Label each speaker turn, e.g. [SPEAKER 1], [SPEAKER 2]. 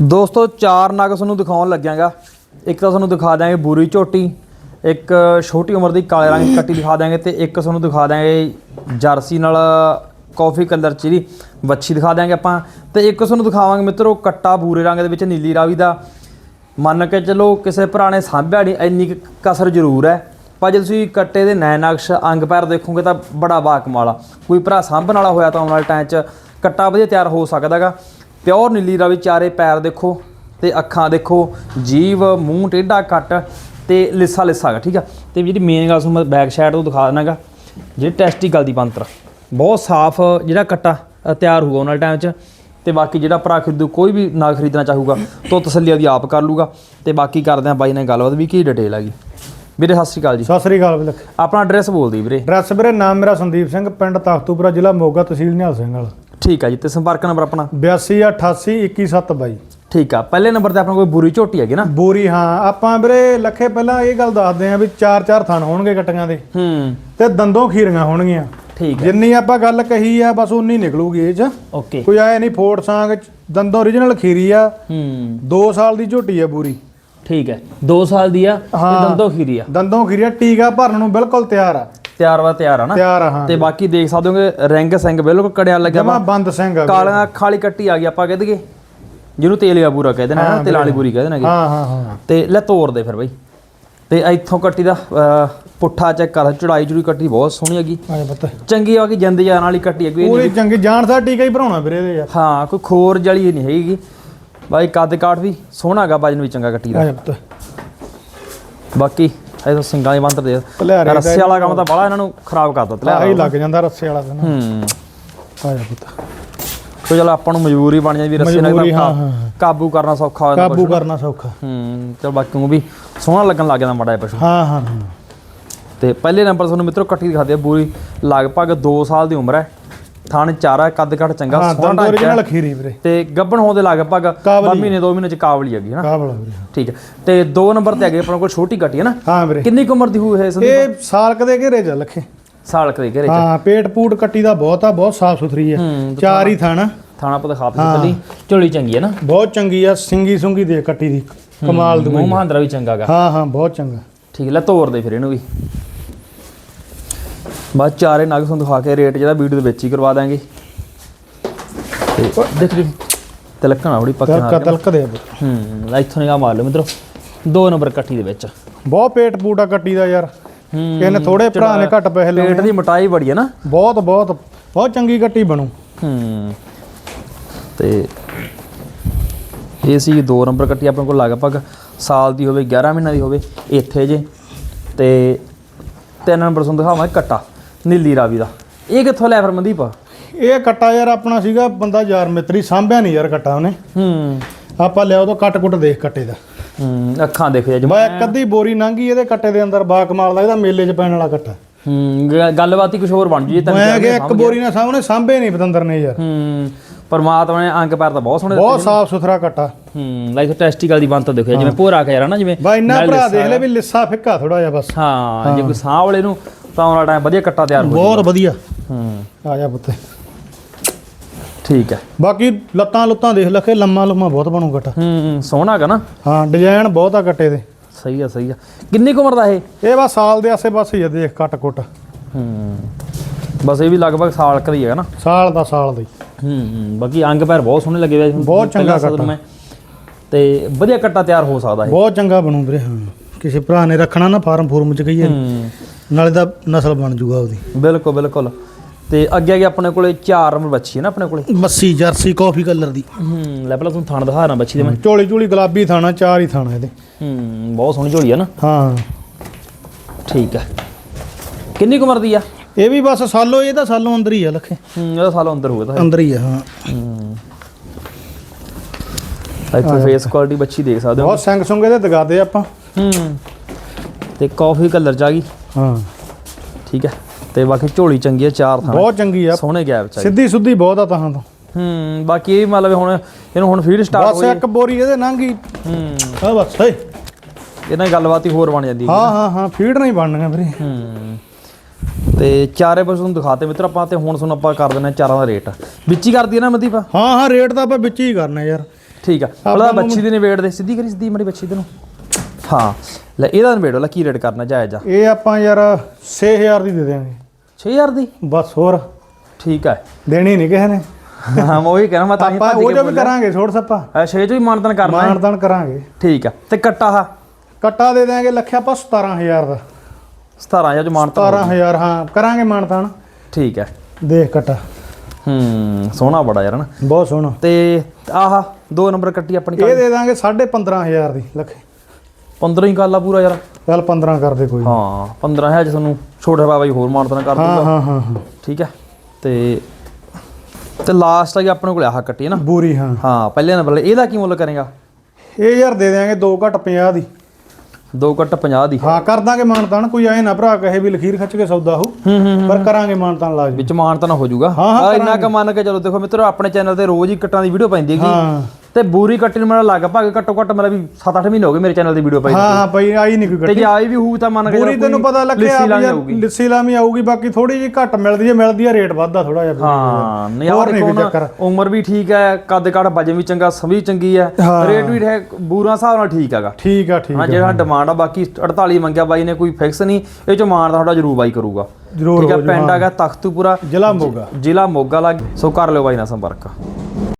[SPEAKER 1] ਦੋਸਤੋ, ਚਾਰ ਨਗ ਤੁਹਾਨੂੰ ਦਿਖਾਉਣ ਲੱਗਿਆਗਾ। ਇੱਕ ਤਾਂ ਤੁਹਾਨੂੰ ਦਿਖਾ ਦਾਂਗੇ ਬੂਰੀ ਝੋਟੀ, ਇੱਕ ਛੋਟੀ ਉਮਰ ਦੀ ਕਾਲੇ ਰੰਗ ਦੀ ਕੱਟੀ ਦਿਖਾ ਦਾਂਗੇ ਤੇ ਇੱਕ ਤੁਹਾਨੂੰ ਦਿਖਾ ਦਾਂਗੇ ਜਰਸੀ ਨਾਲ ਕਾਫੀ ਕਲਰ ਚ ਜਿਹੜੀ ਵੱਛੀ ਦਿਖਾ ਦਾਂਗੇ ਆਪਾਂ। ਤੇ ਇੱਕ ਤੁਹਾਨੂੰ ਦਿਖਾਵਾਂਗੇ ਮਿੱਤਰੋ, ਕੱਟਾ ਬੂਰੇ ਰੰਗ ਦੇ ਵਿੱਚ ਨੀਲੀ ਰਾਵੀ ਦਾ। ਮੰਨ ਕੇ ਚਲੋ ਕਿਸੇ ਭਰਾ ਨੇ ਸਾਂਭਿਆ ਨਹੀਂ, ਇੰਨੀ ਕੁ ਕਸਰ ਜ਼ਰੂਰ ਹੈ। ਪਰ ਜੇ ਤੁਸੀਂ ਕੱਟੇ ਦੇ ਨੈਣ ਨਕਸ਼, ਅੰਗ ਪੈਰ ਦੇਖੋਗੇ ਤਾਂ ਬੜਾ ਬਾ ਕਮਾਲ ਆ। ਕੋਈ ਭਰਾ ਸਾਂਭਣ ਵਾਲਾ ਹੋਇਆ ਤਾਂ ਆਉਣ ਵਾਲੇ ਟਾਈਮ 'ਚ ਕੱਟਾ ਵਧੀਆ ਤਿਆਰ ਹੋ ਸਕਦਾਗਾ। ਪਿਓਰ ਨੀਲੀ ਰਾਵੀ ਚਾਰੇ ਪੈਰ ਦੇਖੋ ਤੇ ਅੱਖਾਂ ਦੇਖੋ ਜੀਵ ਮੂੰਹ ਟੇਢਾ ਕੱਟ ਤੇ ਲਿੱਸਾ ਲਿੱਸਾ ਗਾ ਠੀਕ ਆ? ਤੇ ਜਿਹੜੀ ਮੇਨ ਗੱਲ ਤੁਹਾਨੂੰ ਬੈਕ ਸਾਈਡ ਤੋਂ ਦਿਖਾ ਦੇਣਾਗਾ ਜਿਹੜੀ ਟੈਸਟੀਕਲ ਦੀ ਬੰਤਰ ਬਹੁਤ ਸਾਫ਼ ਜਿਹੜਾ ਕੱਟਾ ਤਿਆਰ ਹੋਊਗਾ ਉਹਨਾਂ ਟਾਈਮ 'ਚ। ਤੇ ਬਾਕੀ ਜਿਹੜਾ ਭਰਾ ਖਰੀਦੂ ਕੋਈ ਵੀ ਨਾ ਖਰੀਦਣਾ ਚਾਹੂਗਾ ਤਾਂ ਤਸੱਲੀ ਉਹਦੀ ਆਪ ਕਰ ਲੂਗਾ। ਤੇ ਬਾਕੀ ਕਰਦੇ ਆ ਬਾਈ ਨਾਲ ਗੱਲਬਾਤ ਵੀ ਕੀ ਡਿਟੇਲ ਹੈਗੀ ਵੀਰੇ ਸਤਿ ਸ਼੍ਰੀ ਅਕਾਲ ਜੀ।
[SPEAKER 2] ਸਤਿ ਸ੍ਰੀ ਅਕਾਲ ਬਿਲਕ
[SPEAKER 1] ਆਪਣਾ ਐਡਰੈਸ ਬੋਲ ਦਿਓ ਵੀਰੇ।
[SPEAKER 2] ਐਡਰੈਸ ਵੀਰੇ ਨਾਮ ਮੇਰਾ ਸੰਦੀਪ ਸਿੰਘ ਪਿੰਡ ਤਖਤੂਪੁਰਾ ਜ਼ਿਲ੍ਹਾ ਮੋਗਾ ਤਹਿਸੀਲ ਨਿਹਾਲ ਸਿੰਘ ਵਾਲਾ।
[SPEAKER 1] ਠੀਕ ਆ ਜੀ ਤੇ ਸੰਪਰਕ ਨੰਬਰ ਆਪਣਾ?
[SPEAKER 2] 8288211722
[SPEAKER 1] ਠੀਕ ਆ ਪਹਿਲੇ ਨੰਬਰ ਤੇ ਆਪਣਾ ਕੋਈ ਬੁਰੀ ਝੋਟੀ ਹੈਗੀ ਨਾ?
[SPEAKER 2] ਬੋਰੀ ਹਾਂ। ਆਪਾਂ ਵੀਰੇ ਲੱਖੇ ਪਹਿਲਾਂ ਇਹ ਗੱਲ ਦੱਸਦੇ ਆਂ ਵੀ ਚਾਰ ਚਾਰ ਥਣ ਹੋਣਗੇ ਕਟੀਆਂ ਦੇ।
[SPEAKER 1] ਹੂੰ।
[SPEAKER 2] ਤੇ ਦੰਦੋਂ ਖੀਰੀਆਂ ਹੋਣਗੀਆਂ।
[SPEAKER 1] ਠੀਕ
[SPEAKER 2] ਜਿੰਨੀ ਆਪਾਂ ਗੱਲ ਕਹੀ ਆ ਬਸ ਉਨੀ ਨਿਕਲੂਗੀ ਇਹ ਚ।
[SPEAKER 1] ਓਕੇ।
[SPEAKER 2] ਕੋਈ ਆਏ ਨਹੀਂ ਫੋੜ ਸਾਂਗ ਦੰਦੋਂ origignal ਖੀਰੀ ਆ।
[SPEAKER 1] ਹੂੰ।
[SPEAKER 2] 2 ਸਾਲ ਦੀ ਝੋਟੀ ਆ ਬੂਰੀ।
[SPEAKER 1] ਠੀਕ ਹੈ। 2 ਸਾਲ ਦੀ ਆ ਤੇ
[SPEAKER 2] ਹਾਂ।
[SPEAKER 1] ਦੰਦੋ ਖੀਰੀ ਆ।
[SPEAKER 2] ਦੰਦੋਂ ਖੀਰੀ ਆ ਟੀਕਾ ਭਰਨ ਨੂੰ ਬਿਲਕੁਲ ਤਿਆਰ ਆ।
[SPEAKER 1] ਤਿਆਰ ਵਾ ਤਿਆਰ ਆ ਨਾ।
[SPEAKER 2] ਤਿਆਰ ਆ ਹਾਂ
[SPEAKER 1] ਤੇ ਬਾਕੀ ਦੇਖ ਸਕਦੇ ਹੋਗੇ ਰਿੰਗ ਸਿੰਘ ਬਿਲਕੁਲ ਕੜਿਆ ਲੱਗਿਆ ਵਾ।
[SPEAKER 2] ਬੰਦ ਸਿੰਘ ਆ
[SPEAKER 1] ਅੱਖਾਂ ਵਾਲੀ ਕੱਟੀ ਆ ਗਈ ਆਪਾਂ ਕਹਿ ਦਈਏ। ਜਿਹਨੂੰ ਤੇਲਿਆ ਬੂਰਾ ਕਹਿ ਦੇਣਾ ਨਾ ਤੇਲਾਂ ਵਾਲੀ ਬੂਰੀ ਕਹਿ ਦੇਣਾ
[SPEAKER 2] ਹਾਂ ਹਾਂ ਹਾਂ
[SPEAKER 1] ਤੇ ਲੈ ਤੋੜ ਦੇ ਫਿਰ ਬਈ। ਤੇ ਇੱਥੋਂ ਕੱਟੀ ਦਾ ਪੁੱਠਾ ਚੈੱਕ ਕਰ ਚੜਾਈ ਚੁੜੀ ਕੱਟੀ ਬਹੁਤ ਸੋਹਣੀ ਹੈਗੀ।
[SPEAKER 2] ਆ
[SPEAKER 1] ਚੰਗੀ ਆ ਕਿ ਜਿੰਦ ਜਾਨ ਵਾਲੀ ਕੱਟੀ ਹੈਗੀ
[SPEAKER 2] ਪੂਰੀ ਚੰਗੀ ਜਾਣ ਦਾ ਟੀਕਾ ਹੀ ਭਰਾਉਣਾ ਵੀਰੇ ਇਹਦੇ ਯਾਰ।
[SPEAKER 1] ਹਾਂ ਕੋਈ ਖੋਰ ਜਲੀ ਨਹੀਂ ਹੈਗੀ। ਬਾਈ ਕੱਦ ਕਾਠ ਵੀ ਸੋਹਣਾ ਹੈਗਾ ਵਜਨ ਵੀ ਚੰਗਾ ਕੱਟੀ
[SPEAKER 2] ਆ
[SPEAKER 1] ਦਾ ਬਾਕੀ ਇਹ ਸਿੰਗਾਂ ਦੀ ਮੰਤਰ ਦੇ
[SPEAKER 2] ਭਲਿਆਰੇ ਦਾ
[SPEAKER 1] ਰੱਸੇ ਵਾਲਾ ਕੰਮ ਤਾਂ ਬੜਾ ਇਹਨਾਂ ਨੂੰ ਖਰਾਬ ਕਰ ਦਿੱਤਾ
[SPEAKER 2] ਆਹੀ ਲੱਗ ਜਾਂਦਾ ਰੱਸੇ ਵਾਲਾ ਤਾਂ ਨਾ।
[SPEAKER 1] ਹੂੰ।
[SPEAKER 2] ਆ ਜਾ ਪੁੱਤ।
[SPEAKER 1] ਕੋਈ ਚਲ ਆਪਾਂ ਨੂੰ ਮਜਬੂਰੀ ਬਣ ਜਾਂਦੀ ਵੀ ਰੱਸੇ ਨਾਲ ਤਾਂ। ਕਾਬੂ ਕਰਨਾ ਸੌਖਾ ਹੋ ਜਾਂਦਾ
[SPEAKER 2] ਕਾਬੂ ਕਰਨਾ ਸੌਖਾ।
[SPEAKER 1] ਹੂੰ ਚਲ ਬਾਕੀ ਨੂੰ ਵੀ ਸੋਹਣਾ ਲੱਗਣ ਲੱਗ ਜਾਂਦਾ ਮਾੜਾ ਪਸ਼ੂ।
[SPEAKER 2] ਹਾਂ ਹਾਂ ਹਾਂ।
[SPEAKER 1] ਤੇ ਪਹਿਲੇ ਨੰਬਰ ਤੁਹਾਨੂੰ ਮਿੱਤਰੋ ਕੱਟੀ ਦਿਖਾਦੇ ਆ ਪੂਰੀ ਲਗਭਗ 2 ਸਾਲ ਦੀ ਉਮਰ ਹੈ। ਥਣ ਚਾਰਾ ਕੱਦ ਕੱਟ ਚੰਗਾ
[SPEAKER 2] ਹਾਂ
[SPEAKER 1] ਸੋਹਣਾ
[SPEAKER 2] ਦੰਦ ਖੀਰੀ ਵੀਰੇ।
[SPEAKER 1] ਤੇ ਗੱਬਣ ਹੋਣ ਦੇ ਲਗਭਗ
[SPEAKER 2] ਕਾਬਲੀ।
[SPEAKER 1] ਬਾ ਮਹੀਨੇ 2 ਮਹੀਨੇ ਚ ਕਾਬਲੀ ਹੈਗੀ ਹੈ ਨਾ?
[SPEAKER 2] ਕਾਬਲ ਵੀਰੇ
[SPEAKER 1] ਠੀਕ ਹੈ। ਤੇ 2 ਨੰਬਰ ਤੇ ਹੈਗੇ ਆਪਣੇ ਕੋਲ ਛੋਟੀ ਕੱਟੀ ਹੈ ਨਾ?
[SPEAKER 2] ਹਾਂ ਵੀਰੇ।
[SPEAKER 1] ਕਿੰਨੀ ਕੁ ਉਮਰ ਦੀ ਹੋਈ ਹੈ ਸੰਦੀਪ?
[SPEAKER 2] ਇਹ ਸਾਲਕ ਦੇ ਘੇਰੇ ਚ ਲਖੇ।
[SPEAKER 1] ਸਾਲ ਕਦੇ ਘਰੇ ਚ
[SPEAKER 2] ਹਾਂ ਪੇਟ ਪੂਟ ਕੱਟੀ ਦਾ ਬਹੁਤ ਆ ਬਹੁਤ ਸਾਫ਼ ਸੁਥਰੀ ਆ
[SPEAKER 1] ਹੂੰ,
[SPEAKER 2] ਚਾਰ ਹੀ ਥਣ
[SPEAKER 1] ਥਾਣਾ। ਪਤਾ ਖਾਤੇ ਚੱਲੀ ਝੋਲੀ ਚੰਗੀ ਹੈ ਨਾ?
[SPEAKER 2] ਬਹੁਤ ਚੰਗੀ ਆ ਸਿੰਗੀ ਸੁੰਗੀ ਦੇ ਕੱਟੀ ਦੀ ਕਮਾਲ ਦੀ
[SPEAKER 1] ਮੂੰਹ ਮਹਾਂਦਰਾ ਵੀ ਚੰਗਾ ਗਾ।
[SPEAKER 2] ਹਾਂ ਹਾਂ ਬਹੁਤ ਚੰਗਾ।
[SPEAKER 1] ਠੀਕ ਲੈ ਤੋੜ ਦੇ ਫਿਰ ਇਹਨੂੰ ਵੀ। ਬਸ ਚਾਰੇ ਨਗ ਤੁਹਾਨੂੰ ਦਿਖਾ ਕੇ ਰੇਟ ਜਿਹੜਾ ਵੀਡੀਓ ਦੇ ਵਿੱਚ ਹੀ ਕਰਵਾ ਦਾਂਗੇ ਤੇ ਦੇਖ ਲਈ ਤਿਲਕਣਾ ਬੜੀ ਪੱਕਾ
[SPEAKER 2] ਤਲਕ ਤਲਕ ਦੇ।
[SPEAKER 1] ਹੂੰ ਇੱਥੋਂ ਨਿਗਾਹ ਮਾਰ ਲਓ ਮਿੱਤਰੋ। ਦੋ ਨੰਬਰ ਕੱਟੀ ਦੇ ਵਿੱਚ।
[SPEAKER 2] ਬਹੁਤ ਪੇਟ ਪੂਟ ਕੱਟੀ ਦਾ ਯਾਰ।
[SPEAKER 1] ਹੂੰ
[SPEAKER 2] ਇਹਨੇ ਥੋੜੇ ਭਰਾ ਨੇ ਘੱਟ ਪੈਸੇ ਲਏ
[SPEAKER 1] ਪੇਟ ਦੀ ਮੋਟਾਈ ਬੜੀ ਹੈ ਨਾ।
[SPEAKER 2] ਬਹੁਤ ਬਹੁਤ ਬਹੁਤ ਚੰਗੀ ਕੱਟੀ ਬਣੂ।
[SPEAKER 1] ਹੂੰ ਤੇ ਇਹ ਸੀ ਦੋ ਨੰਬਰ ਕੱਟੀ ਆਪਣੇ ਕੋਲ ਲਗਭਗ ਸਾਲ ਦੀ ਹੋਵੇ 11 ਮਹੀਨਾ ਦੀ ਹੋਵੇ ਇੱਥੇ ਜੇ। ਤੇ ਤਿੰਨ ਨੰਬਰ ਤੁਹਾਨੂੰ ਦਿਖਾਵਾਂ ਕੱਟਾ। ਨੀਲੀ ਰਾਵੀ ਦਾ। ਇਹ ਕਿੱਥੋਂ ਲਿਆ ਫਿਰ ਮਨਦੀਪ?
[SPEAKER 2] ਇਹ ਕੱਟਾ ਯਾਰ ਆਪਣਾ ਸੀਗਾ ਬੰਦਾ ਯਾਰ ਮਿੱਤਰੀ ਸਾਂਭਿਆ ਨਹੀਂ ਯਾਰ ਕੱਟਾ ਉਹਨੇ।
[SPEAKER 1] ਹੂੰ।
[SPEAKER 2] ਆਪਾਂ ਲਿਆ ਉਦੋਂ ਕੱਟ ਕੁੱਟ ਦੇਖ ਕੱਟੇ ਦਾ।
[SPEAKER 1] ਹੂੰ ਅੱਖਾਂ ਦੇਖੋ ਜੀ
[SPEAKER 2] ਬਾ ਇੱਕ ਅੱਧੀ ਬੋਰੀ ਲੰਘੀ ਇਹਦੇ ਕੱਟੇ ਦੇ ਅੰਦਰ ਬਾ ਕਮਾਲ ਦਾ ਇਹਦਾ ਮੇਲੇ 'ਚ ਪੈਣ ਵਾਲਾ ਕੱਟਾ।
[SPEAKER 1] ਹੂੰ ਗ- ਗੱਲਬਾਤ ਹੀ ਕੁਝ ਹੋਰ ਬਣ ਜੂ ਜੀ ਤੈਨੂੰ
[SPEAKER 2] ਮੈਂ ਇੱਕ ਬੋਰੀ ਨਾਲ ਸਾਹਮਣੇ ਸਾਂਭੇ ਨਹੀਂ ਪਤੰਦਰ ਨੇ ਯਾਰ।
[SPEAKER 1] ਹੂੰ ਪਰਮਾਤਮਾ ਨੇ ਅੰਕ ਪੈਰ ਤਾਂ ਬਹੁਤ ਸੋਹਣੇ
[SPEAKER 2] ਬਹੁਤ ਸਾਫ਼ ਸੁਥਰਾ ਕੱਟਾ।
[SPEAKER 1] ਹੂੰ ਲਾਈਕ ਟੈਸਟੀਕਲ ਦੀ ਬੰਤ ਦੇਖੋ ਜਿਵੇਂ ਭੋਰਾ ਰਿਹਾ ਨਾ ਜਿਵੇਂ
[SPEAKER 2] ਬਾ ਇੰਨਾ ਭਰਾ ਦੇਖ ਲੈ ਵੀ ਲਿੱਸਾ ਫਿੱਕਾ ਥੋੜਾ ਜਿਹਾ ਬਸ।
[SPEAKER 1] ਹਾਂ ਜੇ ਕੋਈ ਸਾਹ ਵਾਲੇ ਨੂੰ ਤਾਂ ਉਹਨਾਂ ਟਾਈਮ ਵਧੀਆ ਕੱਟਾ ਤਿਆਰ ਹੋ
[SPEAKER 2] ਬਹੁਤ ਵਧੀਆ।
[SPEAKER 1] ਹੂੰ।
[SPEAKER 2] ਆ ਜਾ ਪੁੱਤ।
[SPEAKER 1] ਠੀਕ ਹੈ।
[SPEAKER 2] ਬਾਕੀ ਲੱਤਾਂ ਲੁੱਤਾਂ ਦੇਖ ਲਖੇ ਲੰਮਾ ਲੰਮਾ ਬਹੁਤ ਬਣੂ ਕੱਟਾ
[SPEAKER 1] ਹੂੰ ਸੋਹਣਾ ਹੈਗਾ ਨਾ।
[SPEAKER 2] ਹਾਂ ਡਿਜ਼ਾਈਨ ਬਹੁਤ ਆ ਕੱਟੇ ਦੇ।
[SPEAKER 1] ਸਹੀ ਆ ਸਹੀ ਆ। ਕਿੰਨੀ ਕੁ ਉਮਰ ਦਾ ਇਹ?
[SPEAKER 2] ਇਹ ਬਸ ਸਾਲ ਦੇ ਆਸੇ ਪਾਸੇ ਹੀ ਆ ਦੇਖ ਕੱਟ ਕੁੱਟ
[SPEAKER 1] ਹੂੰ। ਬਸ ਇਹ ਵੀ ਲਗਭਗ ਸਾਲ ਕੁ ਦੀ ਹੈਗਾ ਨਾ।
[SPEAKER 2] ਸਾਲ ਦਾ ਸਾਲ ਦਾ ਹੀ।
[SPEAKER 1] ਹੂੰ ਹੂੰ। ਬਾਕੀ ਅੰਗ ਪੈਰ ਬਹੁਤ ਸੋਹਣੇ ਲੱਗੇ ਹੋਏ
[SPEAKER 2] ਬਹੁਤ ਚੰਗਾ
[SPEAKER 1] ਪਹਿਲਾਂ
[SPEAKER 2] ਕੱਟਾ।
[SPEAKER 1] ਮੈਂ। ਤੇ ਵਧੀਆ ਕੱਟਾ ਤਿਆਰ ਹੋ ਸਕਦਾ ਇਹ।
[SPEAKER 2] ਬਹੁਤ ਚੰਗਾ ਬਣੂ ਵੀਰੇ ਹਾਂ। ਕਿਸੇ ਭਰਾ ਨੇ ਰੱਖਣਾ ਨਾ ਫਾਰਮ ਫੂਰਮ ਚ ਕਹੀਏ।
[SPEAKER 1] ਹੂੰ।
[SPEAKER 2] ਨਾਲੇ ਦਾ ਨਸਲ ਬਣ ਜੂਗਾ ਉਹਦੀ।
[SPEAKER 1] ਬਿਲਕੁਲ ਬਿਲਕੁਲ। ਤੇ ਅੱਗੇ ਅੱਗੇ ਆਪਣੇ ਕੋਲੇ ਚਾਰ ਨੰਬਰ ਬੱਚੀ ਹੈ ਨਾ ਆਪਣੇ ਕੋਲੇ?
[SPEAKER 2] ਮੱਸੀ ਜਰਸੀ ਕਾਫੀ ਕਲਰ ਦੀ।
[SPEAKER 1] ਹੂੰ ਲੈ ਪਹਿਲਾਂ ਤੁਹਾਨੂੰ ਥਣ ਦਿਖਾ ਰਾਂ ਬੱਚੀ ਦੇ ਮੈਂ।
[SPEAKER 2] ਝੋਲੀ ਝੋਲੀ ਗੁਲਾਬੀ ਥਾਣਾ ਚਾਰ ਹੀ ਥਾਣਾ ਇਹਦੇ।
[SPEAKER 1] ਹੂੰ ਬਹੁਤ ਸੋਹਣੀ ਝੋਲੀ ਆ ਨਾ?
[SPEAKER 2] ਹਾਂ।
[SPEAKER 1] ਠੀਕ ਹੈ। ਕਿੰਨੀ ਕੁ ਉਮਰ ਦੀ ਆ?
[SPEAKER 2] ਇਹ ਵੀ ਬਸ ਸਾਲੋ ਇਹ ਤਾਂ ਸਾਲੋਂ ਅੰਦਰ ਹੀ ਆ ਲਖੇ।
[SPEAKER 1] ਹੂੰ ਇਹਦਾ ਸਾਲ ਅੰਦਰ ਹੋਊਗਾ ਤਾਂ
[SPEAKER 2] ਅੰਦਰ ਹੀ ਆ ਹਾਂ।
[SPEAKER 1] ਹੂੰ। ਇੱਥੇ ਫੇਸ ਕੁਆਲਿਟੀ ਬੱਚੀ ਦੇਖ ਸਕਦੇ ਹੋ।
[SPEAKER 2] ਬਹੁਤ ਸਿੰਘ ਸੁੰਗ ਇਹਦੇ ਦਗਾਦੇ ਆਪਾਂ।
[SPEAKER 1] ਹੂੰ। ਤੇ ਕਾਫੀ ਕਲਰ ਚ ਆ ਗਈ।
[SPEAKER 2] ਹਾਂ।
[SPEAKER 1] ਠੀਕ ਹੈ। ਤੇ ਬਾਕੀ ਝੋਲੀ ਚੰਗੀ ਹੈ ਚਾਰ ਥਾਂ।
[SPEAKER 2] ਬਹੁਤ ਚੰਗੀ ਆ।
[SPEAKER 1] ਸੋਹਣੇ ਗੈਪ ਚ ਆ ਗਈ।
[SPEAKER 2] ਸਿੱਧੀ ਸੁੱਧੀ ਬਹੁਤ ਆ ਤਹਾਂ ਤੋਂ।
[SPEAKER 1] ਹੂੰ ਬਾਕੀ ਇਹ ਮਤਲਬ ਹੁਣ ਇਹਨੂੰ ਹੁਣ ਫੀਡ ਸਟਾਰਟ
[SPEAKER 2] ਬਸ
[SPEAKER 1] ਹੋਈ।
[SPEAKER 2] ਇੱਕ ਬੋਰੀ ਇਹਦੇ ਲੰਘੀ
[SPEAKER 1] ਹੂੰ।
[SPEAKER 2] ਆ ਬਸ ਹੇ
[SPEAKER 1] ਇਹਨਾਂ ਦੀ ਗੱਲਬਾਤ ਹੀ ਹੋਰ ਬਣ ਜਾਂਦੀ ਹੈ।
[SPEAKER 2] ਹਾਂ ਹਾਂ ਹਾਂ ਫੀਡ ਨਹੀਂ ਬਣਨੀਆਂ ਵੀਰੇ।
[SPEAKER 1] ਹੂੰ। ਤੇ ਚਾਰੇ ਪਸ਼ੂ ਤੁਹਾਨੂੰ ਦਿਖਾਤੇ ਮਿੱਤਰ ਆਪਾਂ ਤੇ ਹੁਣ ਤੁਹਾਨੂੰ ਆਪਾਂ ਕਰ ਦਿੰਦੇ ਚਾਰਾਂ ਦਾ ਰੇਟ। ਵਿੱਚ ਹੀ ਕਰਦੀ ਹੈ ਨਾ ਮਦੀਪ
[SPEAKER 2] ਹਾਂ ਹਾਂ ਰੇਟ ਤਾਂ ਆਪਾਂ ਵਿੱਚ ਹੀ ਕਰਨਾ ਯਾਰ।
[SPEAKER 1] ਠੀਕ ਆ। ਪਹਿਲਾਂ ਬੱਚੀ ਦੇ ਨਿਬੇੜ ਦੇ ਸਿੱਧੀ ਕਰੀ ਸਿੱਧੀ ਮੜੀ ਬੱਚੀ ਤੈਨੂੰ ਹਾਂ। ਲੈ ਇਹਦਾ ਨਿਬੇੜੋ ਲੈ ਕੀ ਰੇਟ ਕਰਨਾ ਜਾਇਜ਼ ਆ?
[SPEAKER 2] ਇਹ ਆਪਾਂ ਯਾਰ 6000 ਦੀ ਦੇ ਦਿਆਂਗੇ
[SPEAKER 1] 6000 ਦੀ?
[SPEAKER 2] ਬਸ ਹੋਰ।
[SPEAKER 1] ਠੀਕ ਹੈ
[SPEAKER 2] ਦੇਣੀ ਨਹੀਂ ਕਿਸੇ ਨੇ।
[SPEAKER 1] ਹਾਂ ਮੈਂ ਉਹੀ ਕਹਿਣਾ ਮੈਂ ਤਾਂ ਹੀ
[SPEAKER 2] ਆਪਾਂ
[SPEAKER 1] ਭੱਜ
[SPEAKER 2] ਉਹ
[SPEAKER 1] ਕੇ
[SPEAKER 2] ਜੋ ਵੀ
[SPEAKER 1] ਬੋਲਿਆ।
[SPEAKER 2] ਕਰਾਂਗੇ ਛੋੜ ਸੱਪਾ।
[SPEAKER 1] ਛੇ ਚੋਂ ਹੀ ਮਾਨਤਨ ਕਰਨਾ ਹੈ।
[SPEAKER 2] ਮਾਨਦਾਨ ਕਰਾਂਗੇ।
[SPEAKER 1] ਠੀਕ ਆ। ਤੇ ਕੱਟਾ ਹਾ?
[SPEAKER 2] ਕੱਟਾ ਦੇ ਦਿਆਂਗੇ ਲੱਖਿਆ ਆਪਾਂ 17000 ਦਾ।
[SPEAKER 1] 17000 ਚ ਮਾਨਤਨ
[SPEAKER 2] 17000 ਹਾਂ ਕਰਾਂਗੇ ਮਾਨਦਾਨ
[SPEAKER 1] ਠੀਕ ਹੈ
[SPEAKER 2] ਦੇਖ ਕੱਟਾ।
[SPEAKER 1] ਹੂੰ ਸੋਹਣਾ ਬੜਾ ਯਾਰ ਨਾ
[SPEAKER 2] ਬਹੁਤ ਸੋਹਣਾ।
[SPEAKER 1] ਤੇ ਆਹ ਦੋ ਨੰਬਰ ਕੱਟੀ ਆਪਣੀ
[SPEAKER 2] ਇਹ ਦੇ ਦਾਂਗੇ 15500 ਦੀ ਲੱਖੇ।
[SPEAKER 1] 15 ਹੀ ਗੱਲ ਆ ਪੂਰਾ ਯਾਰ।
[SPEAKER 2] ਚੱਲ 15 ਕਰ ਦੇ ਕੋਈ
[SPEAKER 1] ਹਾਂ 15000 ਚ ਤੁਹਾਨੂੰ ਛੋਟਾ ਬਾਬਾ ਜੀ ਹੋਰ ਮਾਨਤਨ ਕਰ
[SPEAKER 2] ਹਾਂ
[SPEAKER 1] ਦੂੰਗਾ
[SPEAKER 2] ਹਾਂ ਹਾਂ ਹਾਂ।
[SPEAKER 1] ਠੀਕ ਹੈ। ਤੇ ਤੇ ਲਾਸਟ ਆ ਜੀ ਆਪਣੇ ਕੋਲ ਆਹ ਕੱਟੀ ਹੈ ਨਾ।
[SPEAKER 2] ਬੂਰੀ ਹਾਂ।
[SPEAKER 1] ਹਾਂ ਪਹਿਲੇ ਨੰਬਰ ਇਹਦਾ ਕੀ ਮੁੱਲ ਕਰੇਗਾ?
[SPEAKER 2] ਇਹ ਯਾਰ ਦੇ ਦਿਆਂਗੇ 2 ਘੱਟ 50 ਦੀ।
[SPEAKER 1] ਦੋ ਕੱਟ 50 ਦੀ।
[SPEAKER 2] ਹਾਂ ਕਰ ਦਾਂਗੇ ਮਾਨਤਾਨ। ਕੋਈ ਆਏ ਨਾ ਭਰਾ ਕਹੇ ਵੀ ਲਖੀਰ ਖੱਚ ਕੇ ਸੌਦਾ ਹੋ।
[SPEAKER 1] ਹੂੰ ਹੂੰ
[SPEAKER 2] ਪਰ ਕਰਾਂਗੇ ਮਾਨਤਾਨ ਲਾਜ਼ਮੀ।
[SPEAKER 1] ਵਿੱਚ ਮਾਨਤਨ ਹੋ ਜਾਊਗਾ
[SPEAKER 2] ਹਾਂ, ਹਾਂ,
[SPEAKER 1] ਇੰਨਾ ਕ ਮੰਨ ਕੇ ਚਲੋ ਦੇਖੋ ਮਿੱਤਰੋ ਆਪਣੇ ਚੈਨਲ ਤੇ ਰੋਜ਼ ਹੀ ਕੱਟਾਂ ਦੀ ਵੀਡੀਓ ਪੈਂਦੀ ਹੈਗੀ।
[SPEAKER 2] ਹਾਂ।
[SPEAKER 1] ਤੇ ਬੂਰੀ ਕੱਟੀ ਨੂੰ ਮੇਰਾ ਲਗਭਗ ਘੱਟੋ ਘੱਟ ਮੇਰਾ ਵੀ 7-8 ਮਹੀਨੇ ਹੋ ਗਏ ਮੇਰੇ ਚੈਨਲ ਤੇ ਵੀਡੀਓ ਪਾਈ
[SPEAKER 2] ਹਾਂ ਹਾਂ ਭਾਈ ਆਈ ਨਹੀਂ ਕੋਈ
[SPEAKER 1] ਤੇ
[SPEAKER 2] ਗੱਡੀ
[SPEAKER 1] ਜੇ ਆਈ ਵੀ ਹੋਊ ਤਾਂ ਮੰਨ ਕੇ ਚੱਲੋ
[SPEAKER 2] ਤੈਨੂੰ ਪਤਾ ਲੱਗਿਆ
[SPEAKER 1] ਜਾਊਗੀ
[SPEAKER 2] ਲਿੱਸੀ ਲਾਮੀ ਆਊਗੀ। ਬਾਕੀ ਥੋੜੀ ਜਿਹੀ ਘੱਟ ਮਿਲਦੀ ਹੈ ਮਿਲਦੀ ਹੈ ਰੇਟ ਵੱਧਦਾ ਥੋੜਾ ਜਿਹਾ।
[SPEAKER 1] ਹਾਂ ਨਹੀਂ
[SPEAKER 2] ਕੋਈ
[SPEAKER 1] ਦੇਖੋ ਉਮਰ ਵੀ ਠੀਕ ਹੈ ਕੱਦ ਕਾਠ ਵਜਨ ਵੀ ਚੰਗਾ ਸਮਝ ਚੰਗੀ ਹੈ। ਰੇਟ ਵੀ ਹੈ ਬੂਰਾ ਹਿਸਾਬ ਨਾਲ ਠੀਕ ਹੈਗਾ।
[SPEAKER 2] ਠੀਕ ਆ ਠੀਕ
[SPEAKER 1] ਹਾਂ
[SPEAKER 2] ਆ।
[SPEAKER 1] ਜਿਹੜਾ ਡਿਮਾਂਡ ਆ ਬਾਕੀ 48 ਮੰਗਿਆ ਬਾਈ ਨੇ ਕੋਈ ਫਿਕਸ ਨਹੀਂ। ਇਹ ਚ ਮਾਨ ਦਾ ਤੁਹਾਡਾ ਜ਼ਰੂਰ ਬਾਈ ਕਰੂਗਾ।
[SPEAKER 2] ਜ਼ਰੂਰ
[SPEAKER 1] ਠੀਕ ਹੈ ਪਿੰਡ। ਹੈਗਾ ਤਖਤੂਪੁਰਾ।
[SPEAKER 2] ਜ਼ਿਲ੍ਹਾ ਮੋਗਾ।
[SPEAKER 1] ਜ਼ਿਲ੍ਹਾ ਮੋਗਾ ਲੱਗ। ਸੋ ਕਰ ਲਿਓ ਬਾਈ ਨਾਲ ਸੰਪਰਕ।